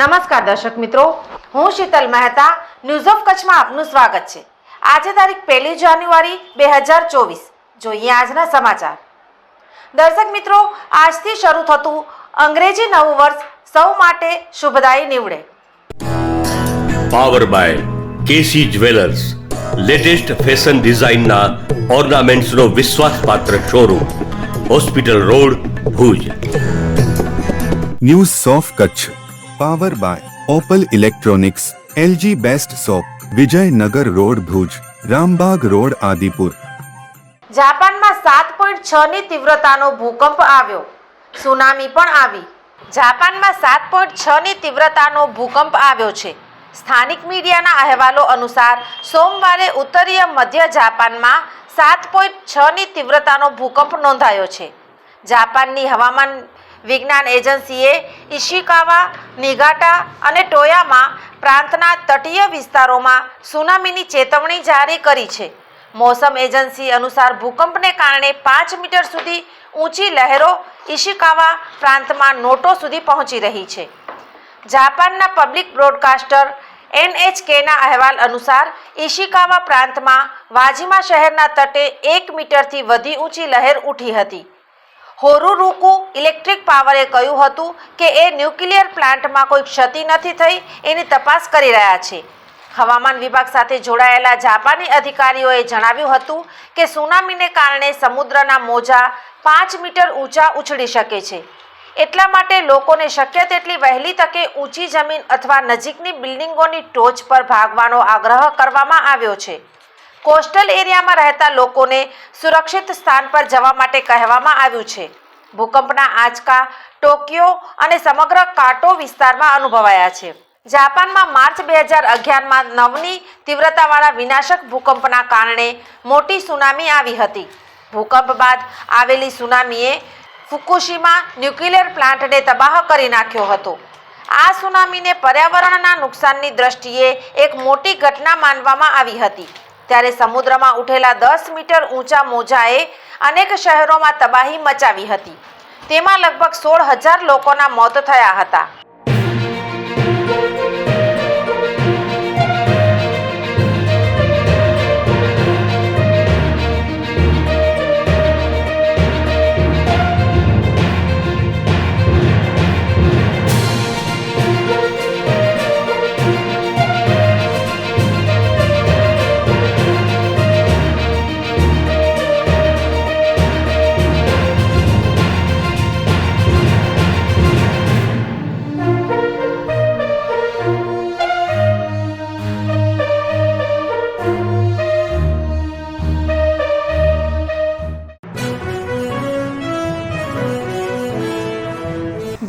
નમસ્કાર દર્શક મિત્રો હું શીતલ મહેતા ન્યૂઝ ઓફ કચ્છમાં આપનું સ્વાગત છે. આજે તારીખ પહેલી જાન્યુઆરી બે હજાર ચોવીસ. જોઈએ આજના સમાચાર. દર્શક મિત્રો આજથી શરૂ થતું અંગ્રેજી નવું વર્ષ સૌ માટે શુભદાયી નીવડે. Power by KC jewellers latest fashion ડિઝાઇનના ઓર્નામેન્ટ્સનો વિશ્વાસપાત્ર showroom hospital road Bhuj. News of Kutch power by opal electronics LG best shop Vijaynagar road Bhuj Rambagh road Adipur જાપાનમાં સાત પોઈન્ટ છ ની તીવ્રતાનો ભૂકંપ આવ્યો. સુનામી પણ આવી. જાપાનમાં સાત પોઈન્ટ છ ની તીવ્રતાનો ભૂકંપ આવ્યો છે. સ્થાનિક મીડિયાના અહેવાલો અનુસાર, સોમવારે ઉત્તરીય મધ્ય જાપાનમાં સાત પોઈન્ટ છ ની તીવ્રતાનો ભૂકંપ નોંધાયો છે. જાપાનની હવામાન વિજ્ઞાન એજન્સીએ ઇશિકાવા, નિગાટા અને ટોયામાં પ્રાંતના તટીય વિસ્તારોમાં સુનામીની ચેતવણી જારી કરી છે. મોસમ એજન્સી અનુસાર ભૂકંપને કારણે પાંચ મીટર સુધી ઊંચી લહેરો ઇશિકાવા પ્રાંતમાં નોટો સુધી પહોંચી રહી છે. જાપાનના પબ્લિક બ્રોડકાસ્ટર એનએચકેના અહેવાલ અનુસાર ઇશિકાવા પ્રાંતમાં વાજીમા શહેરના તટે એક મીટરથી વધી ઊંચી લહેર ઉઠી હતી. હોરુરુકુ ઇલેક્ટ્રિક પાવરે કહ્યું હતું કે એ ન્યુક્લિયર પ્લાન્ટમાં કોઈ ક્ષતિ નથી થઈ, એની તપાસ કરી રહ્યા છે. હવામાન વિભાગ સાથે જોડાયેલા જાપાની અધિકારીઓએ જણાવ્યું હતું કે સુનામીને કારણે સમુદ્રના મોજા પાંચ મીટર ઊંચા ઉછળી શકે છે. એટલા માટે લોકોને શક્ય તેટલી વહેલી તકે ઊંચી જમીન અથવા નજીકની બિલ્ડિંગોની ટોચ પર ભાગવાનો આગ્રહ કરવામાં આવ્યો છે. કોસ્ટલ એરિયામાં રહેતા લોકોને સુરક્ષિત સ્થાન પર જવા માટે કહેવામાં આવ્યું છે. ભૂકંપના આંચકા, ટોક્યો અને સમગ્ર કાટો વિસ્તારમાં અનુભવાયા છે. જાપાનમાં માર્ચ બે હજાર અગિયારમાં નવની તીવ્રતાવાળા વિનાશક ભૂકંપના કારણે મોટી સુનામી આવી હતી. ભૂકંપ બાદ આવેલી સુનામીએ ફુકુશીમા ન્યુક્લિયર પ્લાન્ટને તબાહ કરી નાખ્યો હતો. આ સુનામીને પર્યાવરણના નુકસાનની દ્રષ્ટિએ એક મોટી ઘટના માનવામાં આવી હતી. ત્યારે સમુદ્રમાં ઉઠેલા દસ મીટર ઊંચા મોજાએ અનેક શહેરોમાં તબાહી મચાવી હતી. તેમાં લગભગ સોળ હજાર લોકોના મોત થયા હતા.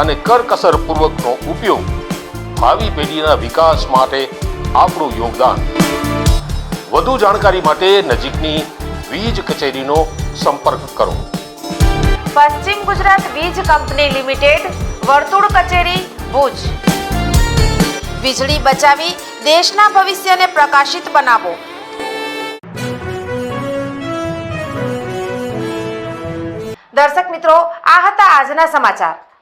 અને કરકસરપૂર્વકનો ઉપયોગ ભાવિ પેઢીના વિકાસ માટે આપણું યોગદાન. વધુ જાણકારી માટે નજીકની વીજ કચેરીનો સંપર્ક કરો. પશ્ચિમ ગુજરાત વીજ કંપની લિમિટેડ, વર્તુળ કચેરી, ભુજ. વીજળી બચાવી દેશના ભવિષ્યને પ્રકાશિત બનાવો. દર્શક મિત્રો, આ હતા આજના સમાચાર.